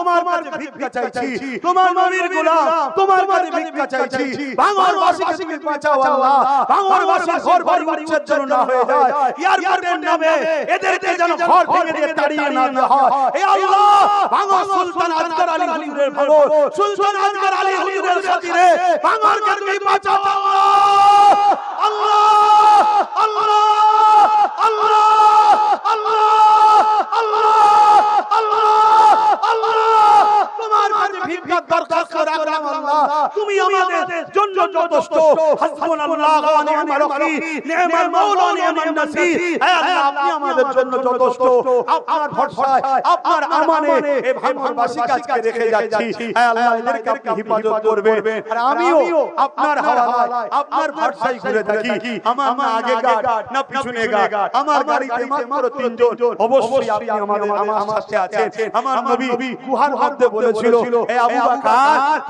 তোমার কাছে ভিক্ষা চাইছি। তোমার নবীর গোলাম তোমার কাছে ভিক্ষা চাইছি। ভাঙর বাসীকে তুমি বাঁচাও আল্লাহ। ভাঙর বাসী ঘর বাড়ি উচ্ছেদ না হয়ে যায়। এয়ারপোর্টের নামে এদেরকে যেন ঘর ভেঙে দিয়ে তাড়িয়ে না দেওয়া হয়। হে আল্লাহ ভাঙর সুলতান আজকার আলী হুজুরের ভাঙর সুলতান আজকার আলী হুজুরের খাতিরে ভাঙরকে তুমি বাঁচাও আল্লাহ। আল্লাহ আল্লাহ আল্লাহ আল্লাহ। আল্লাহ। আল্লাহ তোমার কাছে ভিক্ষার দরখাস্ত রাখলাম আল্লাহ তুমি আমাদের জন্য যথেষ্ট হাসবুনাল্লাহ ওয়া নি'মাল ওয়াকিল নি'মাল মাওলা নি'মান নাসির হে আল্লাহ আপনি আমাদের জন্য যথেষ্ট। আপনার ভরসায় আপনার আমানে এই ভাঙরবাসী কাজকে রেখে যাচ্ছি। হে আল্লাহ এদেরকে আপনি হেফাজত করবেন আর আমিও আপনার আপনার ভরসায় ঘুরে থাকি। আমার না আগে গার্ড না পিছনে গার্ড। আমার গাড়িতে মাত্র তিনজন। অবশ্যই আপনি আমাদের আমার সাথে আছেন আমার নবী গুহার মধ্যে বলেছিল হে আবু বকর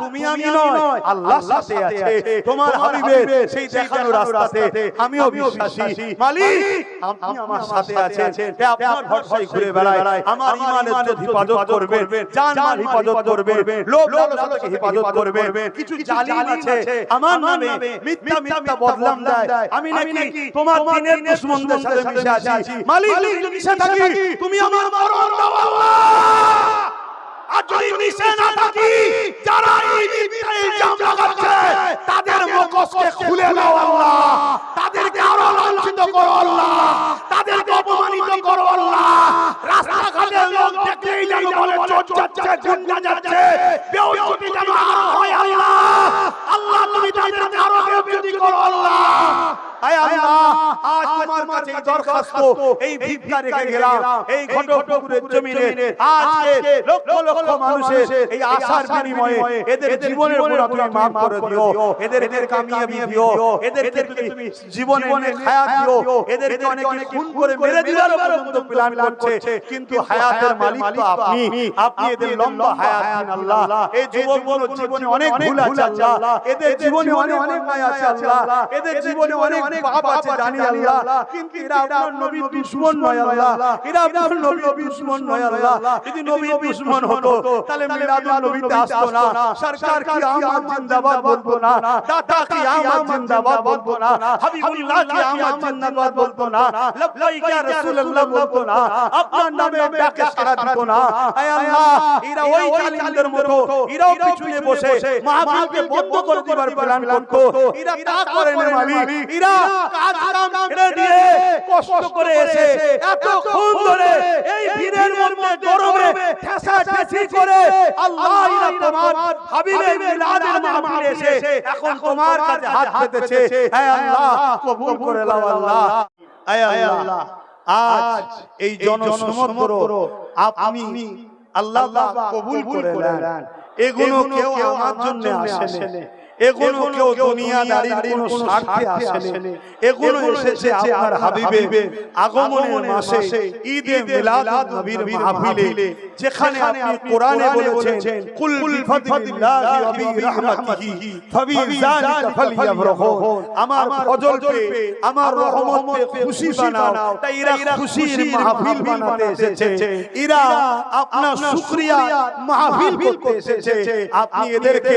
তুমি আমি নয়। আল্লাহ সাথে আছে। তোমার হাবিবের সেই দেখানো রাস্তাতে আমিও বিশ্বাসী। মালিক আপনি আমার সাথে আছেন। আপনার ভরসায় ঘুরে আমার ইমানের হেফাজত করবেন। জান মাল হেফাজত করবেন। লোভ লালসাকে হেফাজত করবেন। কিছু জালিম আছে। আমার নামে মিথ্যা মিথ্যা বদনাম দেয়। আমি নাকি তোমার দিনের দুশমনদের সাথে মিশে আছি। মালিক যদি মিশে থাকি। তুমি আমার মরণ দাও। আল্লাহ আর যদি থাকি যারা এই মিথ্যা ইলজাম লাগাচ্ছে তাদের মুখোশকে খুলে দাও আল্লাহ। তাদেরকে আরও লাঞ্ছিত করো আল্লাহ। তাদেরকে অপমানিত করো আল্লাহ। রাস্তাঘাটে লোক দেখলেই যেন বলে চোর যাচ্ছে গুন্ডা যাচ্ছে। যেন আরও হয় আল্লাহ। আল্লাহ। তুমি তাদেরকে আরও বেউজ্জতি করো আল্লাহ। আয় কাছে দরখাস্ত এই ভিক্ষা রেখে গেলাম এই ঘটকপুরের জমিনে আজকে লক্ষ লক্ষ মানুষের এই আশার বিনিময়ে এদের জীবনের মোড়া তুমি মাফ করে দিও এদেরকে কামিয়াবি দিও এদেরকে তুমি জীবনে অনেক হায়াত দিও এদেরকে অনেকে খুন করে মেরে দিলার পর্যন্ত প্ল্যান করছে কিন্তু হায়াতের মালিক তো আপনি আপনি এদের লম্বা হায়াত দিন আল্লাহ এই যুবকগুলো জীবনে অনেক ভুল আছে আল্লাহ এদের জীবনে অনেক অনেক মায় আছে আল্লাহ এদের জীবনে অনেক পাপ আছে জানি আল্লাহ কিন্তু এরা আপনার নবী দুশমন নয় আল্লাহ এরা আপনার নবী দুশমন নয় আল্লাহ যদি নবী দুশমন হতো তাহলে মিলাদুল নবীতে আসতো না সরকার কি আমার জিন্দাবাদ বলতো না দাতা কি আমার জিন্দাবাদ বলতো না হাবিবুল্লাহ কি আমার জিন্দাবাদ বলতো না লব্বাইক ইয়া রাসূলুল্লাহ বলতো না আপনার নামে ডাকে সাড়া দিত না আয় আল্লাহ এরা ওই জালিমদের মতো এরাও পিছনে বসে মাহফিলকে বন্ধ করে দিবার প্ল্যান করতো এরা তা করে না মালিক এরা কাজ কাম ছেড়ে দিয়ে কষ্ট করে এসে এতক্ষণ ধরে এই ভিড়ের মধ্যে গরমে ঠেসা ঠেসি করে আল্লাহ তোমার হাবিবের মিলাদের মাহফিলে এসে এখন তোমার কাছে হাত পেতেছে। হে আল্লাহ কবুল করে নাও আল্লাহ। হে আল্লাহ আজ এই জনসমগ্র আপনি আল্লাহ কবুল করে নেন। এগুলো কেউ আমার জন্য আসেনি। এগুলো কেউ দুনিয়াদারির কোনো স্বার্থে আসেনি। এগুলো এসেছে আপনার হাবিবের আগমনের মাসে ঈদে মিলাদ নবীর মাহফিলে যেখানে আপনি কোরআনে বলেছেন কুল বিফাদিল্লাহি ওয়া বিরহমাতিহি ফাবিযালিকা ফালইফরাহু আমার ফজলকে আমার রহমতকে খুশি বানাও। তাই এরা খুশির মাহফিল বানাতে এসেছে। এরা আপনার শুকরিয়া মাহফিল করতে এসেছে। আপনি এদেরকে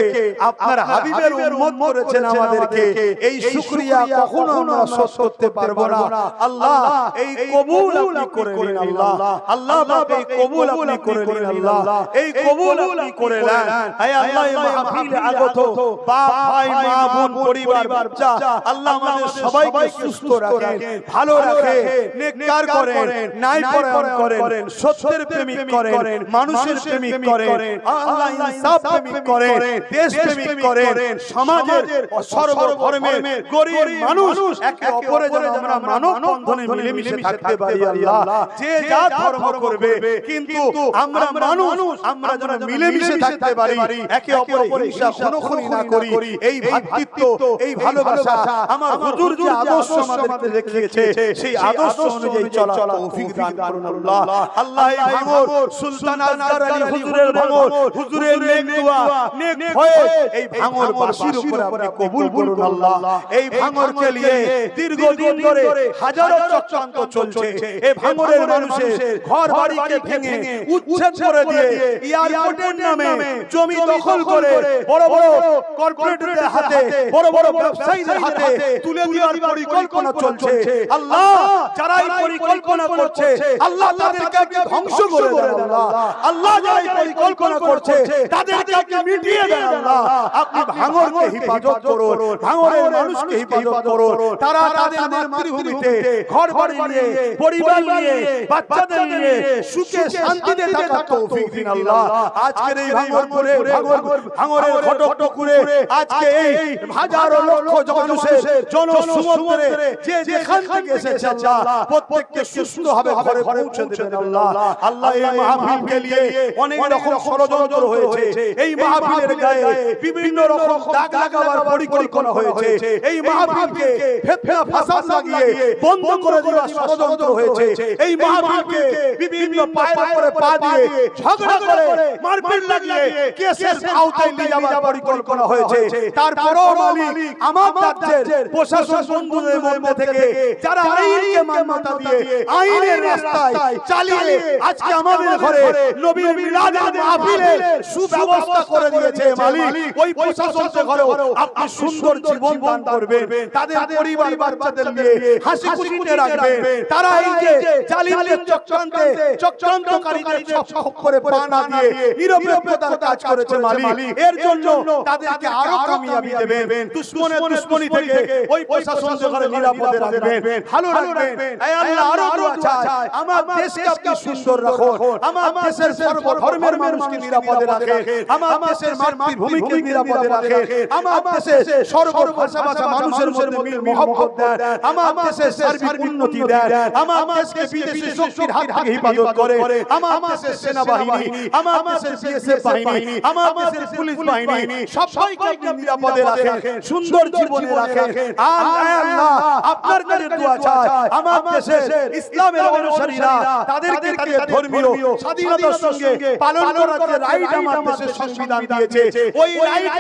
আপনার হাবিবের উম্মত করেছেন আমাদেরকে। এই শুকরিয়া কখনো আমরা শোধ করতে পারব না। আল্লাহ এই কবুল আপনি করে নিন আল্লাহ। আল্লাহ। বাপ এই কবুল আপনি করে নিন আল্লাহ। এই কবুল আপনি করে নেন। হে আল্লাহ এই মাহফিলে আগত। বাপ ভাই মা বোন পরিবার বাচ্চা আল্লাহ আমাদের সবাইকে সুস্থ রাখেন ভালো রাখেন নেককার করেন নাই পরায়ণ করেন সত্যের প্রেমিক করেন মানুষের প্রেমিক করেন আল্লাহ ইনসাফ প্রেমিক করেন দেশ প্রেমিক করেন সমাজের সর্বধর্মের গরিব মানুষ একে অপরের যেন আমরা মানব বন্ধনে মিলেমিশে থাকতে পারি আল্লাহ। যে যা ধর্ম করবে কিন্তু আমরা মানুষ আমরা যেন মিলেমিশে থাকতে পারি একে অপরের হিংসা কোনখানি না করি এই ভ্রাতৃত্ব এই ভালোবাসা আমার হুজুর যে আদর্শ আমাদেরকে দেখিয়েছে সেই আদর্শ অনুযায়ী চলা তৌফিক দান করুন আল্লাহ। আল্লাহ। এই ভাঙর সুলতান আজকার আলী হুজুরের ভাঙর হুজুরের নেক দোয়া নেক হয়ে এই ভাঙর বাসির উপরে আপনি কবুল করুন আল্লাহ। এই ভাঙরকে নিয়ে দীর্ঘদিন ধরে হাজারো চক্রান্ত চলছে। এই ভাঙরের মানুষের ঘর বাড়িকে ভেঙে উচ্ছেদ করে দিয়ে এয়ারপোর্টের নামে জমি দখল করে বড় বড় কর্পোরেটদের হাতে বড় বড় ব্যবসায়ীদের হাতে তুলে দেওয়ার পরিকল্পনা চলছে। আল্লাহ যারা এই পরিকল্পনা করছে আল্লাহ তাদেরকে আপনি ধ্বংস করে দেন আল্লাহ। আল্লাহ। যারা এই পরিকল্পনা করছে তাদেরকে আপনি মিটিয়ে দেন। আল্লাহ আপনি ভাঙরকে হিফাজত করুন ভাঙরের মানুষকে হিফাজত করুন। তারা তাদের মাতৃভূমিতে ঘর বাড়ি নিয়ে পরিবার নিয়ে বাচ্চাদের নিয়ে সুখে শান্তিতে থাকার তৌফিক দিন আল্লাহ। আজকের এই ভাঙরপুরে ভাঙর ভাঙরের ঘটকটুকুরে আজকে এই হাজারো লক্ষ মানুষের জনসমুদ্রে যে যেখান থেকে এসেছে আল্লাহ প্রত্যেককে সুস্থভাবে ঘরে পৌঁছে দেবেন আল্লাহ। আল্লাহ। এই মাহফিলকে নিয়ে অনেক রকম ষড়যন্ত্র হয়েছে। এই মাহফিলের গায়ে বিভিন্ন রকম দাগ লাগাবার পরিকল্পনা হয়েছে এই মাহফিলকে ফেতনা ফাসাদ লাগিয়ে বন্ধ করে দেওয়ার ষড়যন্ত্র হয়েছে। এই মাহফিলকে বিভিন্ন পায়ের উপরে পা দিয়ে ঝগড়া করে মারপিট লাগিয়ে কেসের আওতায় নিয়ে যাওয়ার পরিকল্পনা হয়েছে। তারপরেও মালিক আমার রাজ্যের প্রশাসন বন্ধুদের মধ্যে থেকে যারা আইনকে মান্যতা দিয়ে আইনের রাস্তায় চালিয়ে আজকে আমাদের ঘরে নবীর মিলাদের মাহফিলের সুব্যবস্থা করে দিয়েছে মালিক। ওই প্রশাসনকে ঘরেও আপনি সুন্দর জীবন দান করবেন। তাদের পরিবার বাচ্চাদের নিয়ে হাসি খুশিতে রাখবেন। তারা এই যে জালিমদের চক্রান্তে চক্রান্তকারীদের চক্র করে পা না দিয়ে নিরপেক্ষতার কাজ করেছে মালিক। এর জন্য তাদেরকে আরও কামিয়াবি দেবেন। দুশ্মনের দুশ্মনী থেকে ওই প্রশাসনকে ঘরে নিরাপদে রাখবেন। ভালো রাখবেন। এই আল্লাহ আরও দোয়া চাই। আমার দেশকে আপনি সুন্দর রাখুন। আমার দেশের সর্ব ধর্মের মানুষকে নিরাপদে রাখেন আমার দেশের মাতৃভূমিকে নিরাপদে রাখেন আমার দেশে সর্ব ভাষা মানুষের মধ্যে মিল মহব্বত দেন আমার দেশে সার্বিক উন্নতি দেন আমার দেশকে বিদেশি শক্তির হাত থেকে হেফাজত করে আমার দেশের সেনাবাহিনী আমার দেশের বিএসএফ বাহিনী আমার দেশের পুলিশ বাহিনী সবাইকে আপনি নিরাপদে রাখেন সুন্দর জীবনে রাখেন আর আল্লাহ আপনার কাছে দোয়া চাই আমার দেশে ইসলামের অনুসারীরা তাদেরকে তাদের ধর্মীয় স্বাধীনতার সঙ্গে পালন করার যে রাইট আমার দেশের সংবিধান দিয়েছে ওই রাইট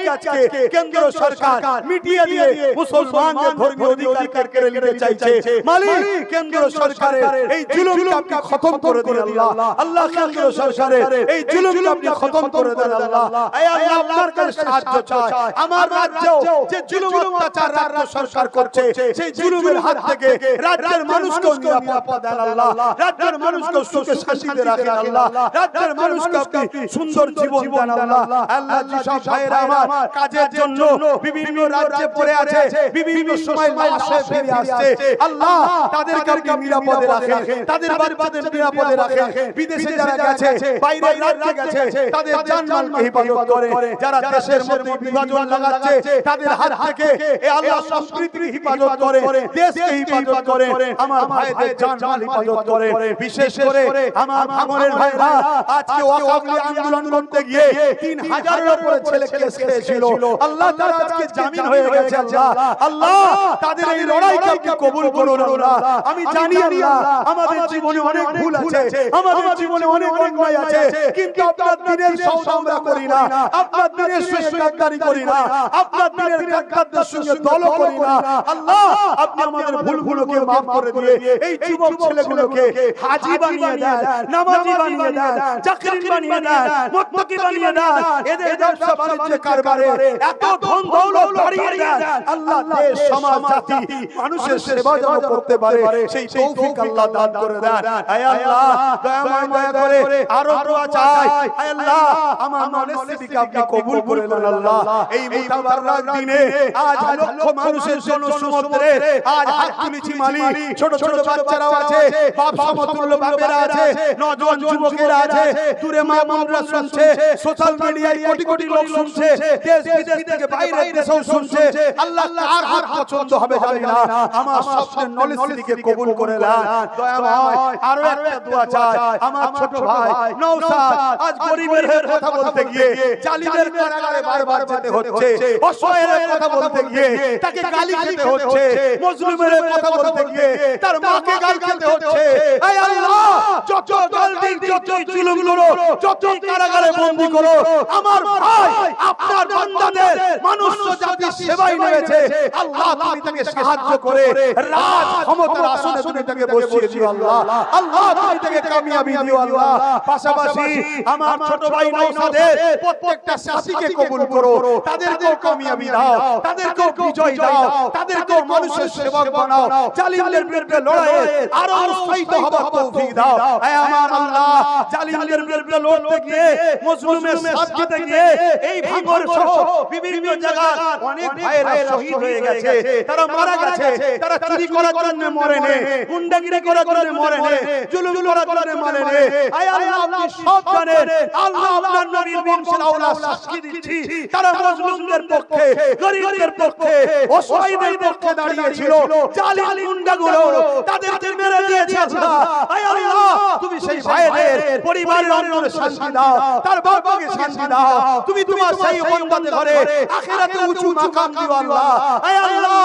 আজকে কেন্দ্র সরকার মিটিয়ে দিয়ে মুসলমানদের ধর্মীয় অধিকার কেড়ে নিতে চাইছে। মালিক কেন্দ্র সরকারের এই জুলুমকে আপনি খতম করে দিন আল্লাহ। আল্লাহ। কেন্দ্র সরকারের এই জুলুমকে আপনি খতম করে দেন আল্লাহ। এই আল্লাহ আপনার কাছে সাহায্য চাই। আমার রাজ্যেও যে জুলুম অত্যাচার রাজ্য সরকার করছে সেই জুলুমের হাত থেকে রাজ্যের মানুষকে নিরাপত্তা দেন আল্লাহ। রাজ্যের মানুষকে সুখে শান্তিতে রাখেন আল্লাহ রাজ্যের মানুষকে আপনি সুন্দর জীবন দেন আল্লাহ। আল্লাহ। যেসব ভাইয়েরা আমার কাজের জন্য বিভিন্ন রাজ্যে পড়ে আছে বিভিন্ন সময় লাশে ফিরে আসছে। আল্লাহ তাদেরকে আপনি নিরাপদে রাখেন তাদের বাচ্চাদের নিরাপদে রাখেন। বিদেশে যারা গেছে বাইরে রাজ্যে গেছে তাদের জানমালকে হেফাজত করে যারা দেশের মধ্যে বিভাজন লাগাচ্ছে তাদের হাত থেকে এ আল্লাহ সংস্কৃতির হেফাজত করে দেশকে হেফাজত করে আমার ভাইদের জানমাল হেফাজত করে বিশেষ করে আমার ভাঙনের ভাইরা আজকে ওয়াকাবলি আন্দোলন করতে গিয়ে তিন হাজারের উপরে ছেলে কেস খেয়েছিল। আল্লাহ তারা আজকে জামিন হয়ে গেছে আল্লাহ। আল্লাহ। তাদের এই লড়াইকে আপনি কবুল করুন আল্লাহ। আমি জানি আল্লাহ আমাদের জীবনে অনেক ভুল আছে। আমাদের জীবনে অনেক অন্যায় আছে। কিন্তু আপনার দিনের সৌদ আমরা করি না। আপনার দিনের শেষ গাদ্দারি করি না। আপনার দিনের গাদ্দারদের সঙ্গে দল করি না। আল্লাহ আপনি আমাদের ভুলগুলোকে মাফ করে দিয়ে এই যুবক ছেলেগুলোকে হাজি বানিয়ে দেন নামাজি বানিয়ে দেন। চাকরি বানিয়ে দেন মুত্তাকি বানিয়ে দেন। এদের ব্যবসা বাণিজ্য কারবারে এত ধন দৌলত বাড়িয়ে দেন আল্লাহ দেশ সমাজ জাতি মানুষের সেবা যেন করতে পারে সেই তৌফিক আল্লাহ দান করে দেন। আয় আল্লাহ দয়াময় দয়া করে আরও দোয়া চাই আয় আল্লাহ আমার মনস্তিকে আপনি কবুল করে নেন আল্লাহ। এই মুতাবারক দিনে আজ লক্ষ মানুষের জন্য সমুদ্রে আজ হাত তুলেছি মালিক ছোট ছোট বাচ্চারাও আছে বাপ সমতুল্য বাপেরা আছে নজওয়ান যুবকেরা আছে দূরে মা বোনরা শুনছে সোশ্যাল মিডিয়ায় কোটি কোটি লোক শুনছে দেশ বিদেশ থেকে বাইরের দেশেও শুনছে আল্লাহ কার হাত পছন্দ হবে জানি না আমার সবচেয়ে নলেজ দিকে কবুল করে না দয়াময় আরও একটা দোয়া চাই আমার ছোট ভাই নওশাদ আজ গরিবের কথা বলতে গিয়ে জালিমের কারাগারে বারবার যেতে হচ্ছে অসহায়ের কথা বলতে গিয়ে তাকে গালি খেতে হচ্ছে মজলুমের কথা বলতে গিয়ে তার মাকে গাল খেতে হচ্ছে। আয় আল্লাহ যত দলদিক যত জুলুম করো যত কারাগারে বন্দী করো আমার ভাই আপনার বান্দা আমাদের মানুষ জাতির সেবায় নেমেছে। আল্লাহ তুমি তাকে সাহায্য করে রাজ ক্ষমতার আসনে তুমি তাকে বসিয়ে দিও আল্লাহ। আল্লাহ। তুমি তাকে কামিয়াবি দিও আল্লাহ। পাশাপাশি আমার ছোট ভাই নওশাদের প্রত্যেকটা সাথীকে কবুল করো। তাদেরকেও কামিয়াবি দাও। তাদেরকেও বিজয় দাও। তাদেরকেও মানুষের সেবক বানাও। জালিমদের বিরুদ্ধে লড়াইয়ে আরও উৎসাহিত হবার তৌফিক দাও। হে আমার আল্লাহ। জালিমদের বিরুদ্ধে লড়তে গিয়ে মজলুমের সাথ গিয়ে এই ভাঙর সহ বিভিন্ন জায়গায় অনেক ভাইয়েরা শহীদ হয়ে গেছে। তারা মারা গেছে। তারা চুরি করার জন্য মরে নে। গুন্ডাগিরি করার জন্য মরে নে। জুলুম করার জন্য মরে নে। আয় আল্লাহ আপনি সব জানেন আল্লাহ আপনার নবীর বংশের আওলাদ সাক্ষী দিচ্ছি। তারা মজলুমদের পক্ষে গরিবদের পক্ষে অসহায়দের পক্ষে দাঁড়িয়েছিল। জালিম গুন্ডাগুলো তাদেরকে মেরে দিয়েছে। আল্লাহ আয় আল্লাহ তুমি সেই ভাইদের পরিবারের অন্তরে শান্তি দাও তার বাবাকে শান্তি দাও তুমি তোমার সেই বান্দাদের ঘরে আখিরাতে উঁচু মাকাম দিও আল্লাহ। আয় আল্লাহ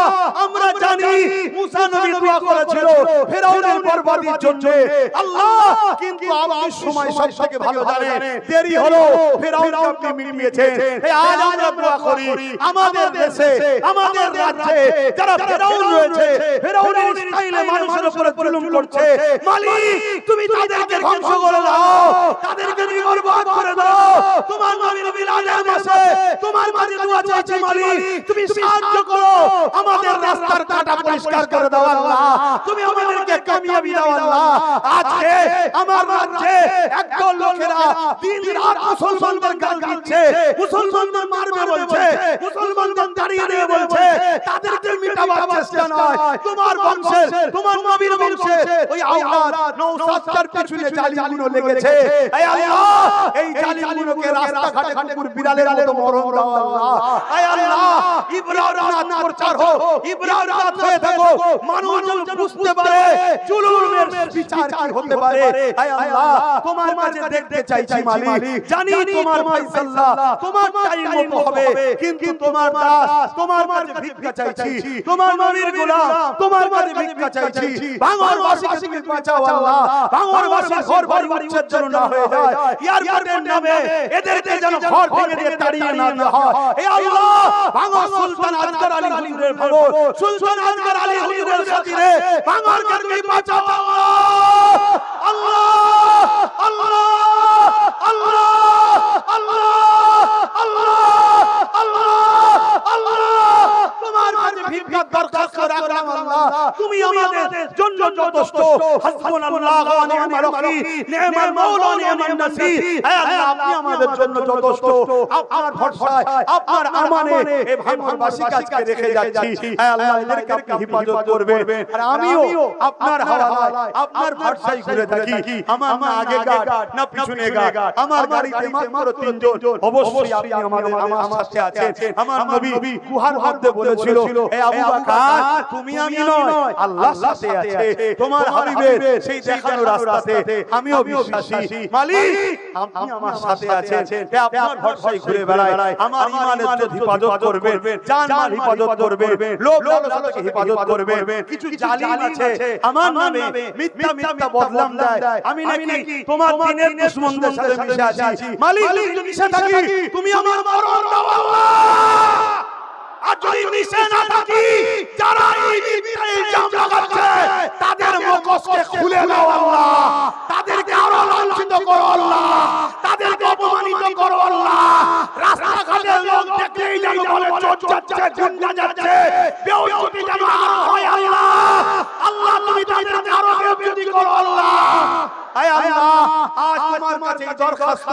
আমরা জানি মুসা নবী দোয়া করেছিল ফেরাউনের বরবাদির জন্য। আল্লাহ কিন্তু আপনি সময় সব থেকে ভালো জানেন দেরি হলো ফেরাউন আপনি মিটিয়েছেন এই আজ আমরা দোয়া করি। আমাদের দেশে আমাদের রাজ্যে যারা ফেরাউন রয়েছে ফেরাউনের স্টাইলে মানুষের উপরে জুলুম করছে। মালিক তুমি তাদেরকে ধ্বংস করে দাও। তাদেরকে বরবাদ করে দাও তোমার নবীর মিলাদের মাসে তোমার মাঝে দোয়া চাইছে মালিক তুমি সাহায্য করো। আমাদের রাস্তার কাটা পরিষ্কার করে দাও আল্লাহ। তুমি আমাদেরকে কামিয়াবি দাও আল্লাহ। আজকে আমার রাজ্যে একদল লোকেরা দিন রাত মুসলমানদের গাল দিচ্ছে মুসলমানদের মারবে বলছে মুসলমানদের দাঁড়িয়ে দেবে বলছে তাদেরকে মিটাবার চেষ্টা নয় তোমার বংশের তোমার নবীর বংশের ওই আওলাদ নওশাদটার পিছনে জালিমগুলো লেগেছে। এই আল্লাহ এই জালিমগুলোকে রাস্তাঘাটে কুকুর বিড়ালের মতো মরণ দাও আল্লাহ এই আল্লাহ ইব্রাহিম নাথ প্রচার হোক ইব্রাহিম নাথ হয়ে থাকো মানুষ বুঝতে পারে জুলুমের বিচার কি হতে পারে। এই আল্লাহ তোমার কাছে দেখতে চাইছি মালিক। জানি তোমার ফাইসাল্লাহ তোমার টাইম মতো হবে কিন্তু তোমার দাস তোমার কাছে ভিক্ষা চাইছি। তোমার নবীর গোলাম তোমার কাছে ভিক্ষা চাইছি। ভাঙর বাসীকে বাঁচাও আল্লাহ। ভাঙর বাসী ঘর বাড়ি উচ্ছেদ যেন না হয়ে যায় এয়ারপোর্টের নামে এদেরকে যেন ঘর ভেঙে দিয়ে তাড়িয়ে না দেওয়া হয় এ আল্লাহ! ভাঙর সুলতান আজকার আলী হুজুরের ভাঙর সুলতান আজকার আলী হুজুরের খাতিরে ভাঙরকে তুমি বাঁচাও আল্লাহ! আল্লাহ! আল্লাহ! আল্লাহ! আল্লাহ! আল্লাহ! আল্লাহ! তোমার কাছে ভিক্ষা দরখাস্ত রাখলাম আল্লাহ। তুমি আমাদের আমিও আপনার আপনার থাকি। আমার আগে না পিছনে আমার গাড়িতে মাত্র তিনজন। অবশ্যই আপনি আমাদের আমার সাথে আছেন। আমার নবী গুহার মধ্যে বলেছিল তুমি আমি নয় আল্লাহ সাথে আছে। তোমার হাবিবের সেই দেখানো রাস্তাতে আমিও বিশ্বাসী। মালিক আপনি আমার সাথে আছেন। আপনার ভরসায় ঘুরে বেড়াই আমার ইমানের যদি হেফাজত করবেন। জান মাল হেফাজত করবেন। লোভ লালসাকে হেফাজত কিছু জালিম আছে। আমার নামে মিথ্যা মিথ্যা বদলাম দেয়। আমি নাকি তোমার দিনের দুশমনদের সাথে মিশে আছি। মালিক যদি মিশে থাকি। তুমি আমার মরণ দাও। আল্লাহ আর যদি মিশে না থাকি যারা এই মিথ্যা ইলজাম লাগাচ্ছে তাদের মুখোশকে খুলে দাও আল্লাহ তাদেরকে আরও লাঞ্ছিত করো আল্লাহ তাদেরকে অপমানিত করো আল্লাহ রাস্তাঘাটের লোক দেখলেই যেন বলে চোর যাচ্ছে গুন্ডা যাচ্ছে বেউজ্জতি যেন আর হয় আল্লাহ আল্লাহ তুমি তাদেরকে আরও বেউজ্জতি করো আল্লাহ। আয় আল্লাহ আজ তোমার কাছে এই দরখাস্ত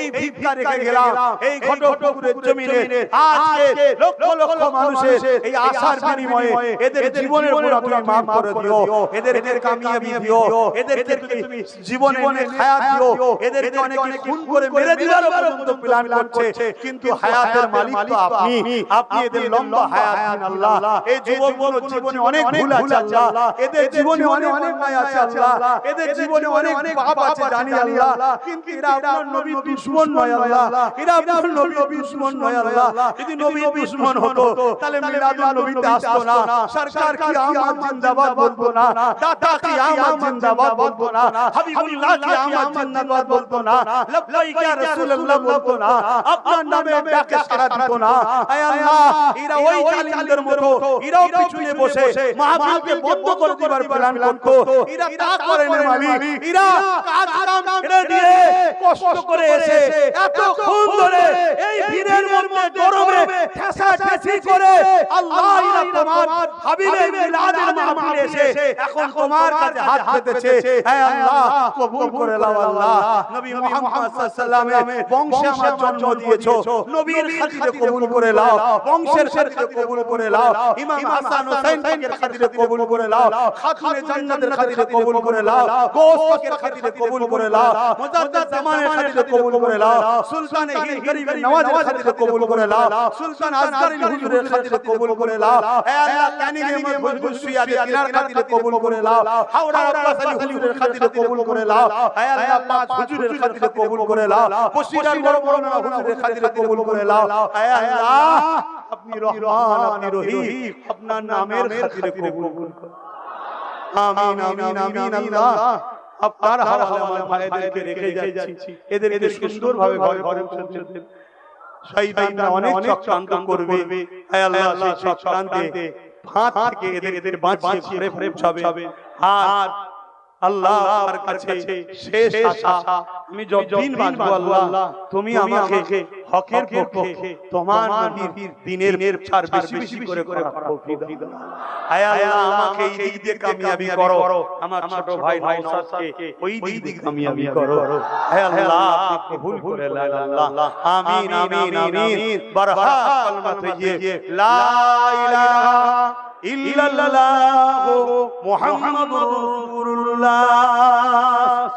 এই ভিক্ষা রেখে গেলাম এই ঘটকপুরের জমিনে। আজকে লক্ষ লক্ষ মানুষের এই আশার বিনিময়ে এদের জীবনের মোড়া তুমি মাফ করে দিও। এদেরকে কামিয়াবি দিও। এদেরকে তুমি জীবনে হায়াত দিও। এদেরকে অনেকে খুন করে মেরে দেওয়ার পর্যন্ত প্ল্যান করছে। কিন্তু হায়াতের মালিক তো আপনি। আপনি। এদের লম্বা হায়াত দিন আল্লাহ। এই যুবকগুলোর জীবনে অনেক ভুল আছে আল্লাহ এদের জীবনে অনেক অনেক মায়া আছে আল্লাহ। এদের জীবনে অনেক অনেক পাপ আছে জানি আল্লাহ। কিন্তু এরা আপনার নবী দুশমন নয় আল্লাহ। এরা আপনার নবী দুশমন নয় আল্লাহ। যদি নবী দুশমন হতো তাহলে মিলাদুন নবীতে আসতো না। সরকার কি আমার জিন্দাবাদ বলতো না? দাদা কি আমার জিন্দাবাদ বলতো না? হাবিবুল্লাহ কি আমার জিন্দাবাদ বলতো না। লব্বাইক ইয়া রাসূলুল্লাহ বলতো না। আপনার নামে ডাকে সাড়া দিত না। আয় আল্লাহ এরা ওই জালিমদের মতো এরাও পিছনে বসে মাহফিলকে বন্ধ করে দিবার প্ল্যান করতো। এরা তা করে না মালিক। এরা কাজ কাম ছেড়ে দিয়ে কষ্ট করে এসে এত খুন ধরে এই ভিড়ের মধ্যে গরমে ঠেসা ঠেসি করে আল্লাহ এরা তোমার হাবিবের মিলাদের মাহফিলে এসে এখন তোমার কাছে হাত পেতেছে। হে আল্লাহ কবুল করে নাও আল্লাহ। নবী মুহাম্মদ সাল্লাল্লাহু আলাইহি বংশে আমার জন্ম দিয়েছ নবীর খাতিরে কবুল করে নাও বংশের খাতিরে কবুল করে নাও। ইমাম হাসান হোসেন খাতিরে কবুল করে নাও। খাতুনে জান্নাতের খাতিরে কবুল করে নাও গোস পাকের খাতিরে কবুল করে নাও মুজাদ্দিদ জামানের খাতিরে কবুল করে নাও সুলতান হিন্দ গরিব নওয়াজের খাতিরে কবুল করে নাও সুলতান আসগরিল হুজুরের খাতিরে কবুল করে নাও হে আল্লাহ কানি ভুজভুজ সুয়ারে তিনার খাতিরে কবুল করে নাও হাওড়া আব্বাস আলী হুজুরের খাতিরে কবুল করে নাও হে আল্লাহ পাঁচ হুজুরের খাতিরে কবুল করে নাও বসিরার বড় বড় না হুজুরের খাতিরে কবুল করে নাও হে আল্লাহ আপনি রহমান আপনি রহিম আপনার নামের খাতিরে কবুল করুন আমিন আমিন আমিন আল্লাহ। আপনার আমার ভাইদেরকে রেখে যাচ্ছি। এদেরকে সুন্দরভাবে ঘরে ঘরে পৌঁছে দেন শয়তানরা অনেক চক্রান্ত করবে। হে আল্লাহ সেই চক্রান্তে ফাঁদ থেকে এদের এদের বাঁচিয়ে ঘরে ঘরে পৌঁছাবে। আর আল্লাহর কাছে শেষ আশা। আমি যতদিন বাঁচবো আল্লাহ তুমি আমাকে হকের পক্ষে তোমার নবীর দিনের ছাড় বেশি বেশি করে করে তৌফিক দাও আয় আল্লাহ আমাকে এই দিক দিয়ে কামিয়াবি করো। আমার ছোট ভাই নওশাদকে ওই দিক দিয়ে কামিয়াবি করো। আয় আল্লাহ আপনি কবুল করে নেন আল্লাহ। আমিন আমিন আমিন বারহা কলমা তৈয়ে লা ইলাহা ইল্লাল্লাহ মুহাম্মাদুর রাসূলুল্লাহ।